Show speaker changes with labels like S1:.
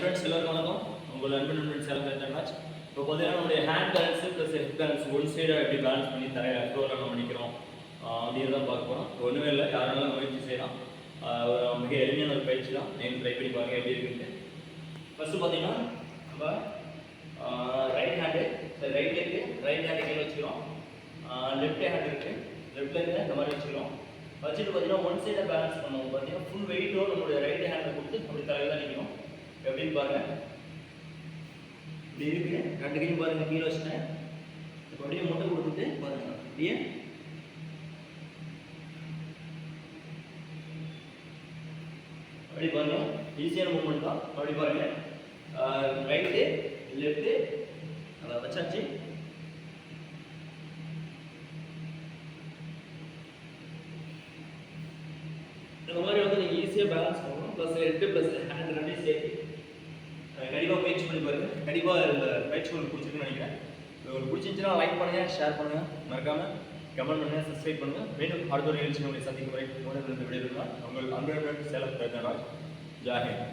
S1: Friends எல்லாருக்கும் வணக்கம். உங்கள் அன்பு நண்பன் சேலம் ராஜ். இப்போ பார்த்தீங்கன்னா நம்மளுடைய hand balance plus head balance one சைடாக எப்படி பேலன்ஸ் பண்ணி தரையை ஃப்ளோரில் நம்ம நிற்கிறோம் அப்படின்னு தான் பார்க்க போகிறோம் ஒன்றுமே இல்லை யாராலும் முயற்சி செய்யலாம். ஒரு மிக எளிமையான ஒரு பயிற்சி தான். நீங்கள் ட்ரை பண்ணி பாருங்க எப்படி இருக்குன்ட்டு. ஃபஸ்ட்டு பார்த்தீங்கன்னா நம்ம right hand right leg right hand கீழே வச்சுக்கிறோம். லெஃப்ட் ஹேண்ட் இருக்குது லெஃப்ட் லெக்கில் இந்த மாதிரி வச்சுக்கிறோம். வச்சுட்டு பார்த்தீங்கன்னா ஒன் சைடை பேலன்ஸ் பண்ணுவோம். பார்த்தீங்கன்னா ஃபுல் வெயிட்டோட நம்மளுடைய ரைட் ஹேண்டில் கொடுத்து அப்படி தலையில் தான் நிற்கணும் எப்படின்னு பாருங்க. இப்படி இருக்கு. ரெண்டு கையும் பாருங்க கீழே வச்சுட்டேன். இப்போ அப்படியே முட்டை கொடுத்துட்டு பாருங்க. அப்படியே அப்படி பாருங்க. ஈஸியான மூமெண்ட் தான். அப்படி பாருங்க. ரைட்டு லெஃப்ட்டு அதை வச்சாச்சு. இந்த மாதிரி வந்து நீங்கள் ஈஸியாக பேலன்ஸ் பண்ணணும். ப்ளஸ் ஹெட்டு ப்ளஸ் ஹேண்ட் ரெண்டையும் சேர்த்து பண்ணி பாருங்க. கண்டிப்பாக இந்த பயிற்சி உங்களுக்கு பிடிச்சிருக்குன்னு நினைக்கிறேன். உங்களுக்கு பிடிச்சிருந்துச்சுன்னா லைக் பண்ணுங்கள் ஷேர் பண்ணுங்கள் மறக்காமல் கமெண்ட் பண்ணுங்கள் சப்ஸ்கிரைப் பண்ணுங்கள் மீண்டும் அடுத்த ஒரு நிகழ்ச்சி உங்களை சந்திக்கும் வரை உங்களிடம் விடைபெறுவார் உங்கள் அன்பு சேலம் பிரதமராஜ் ஜாஹிந்த்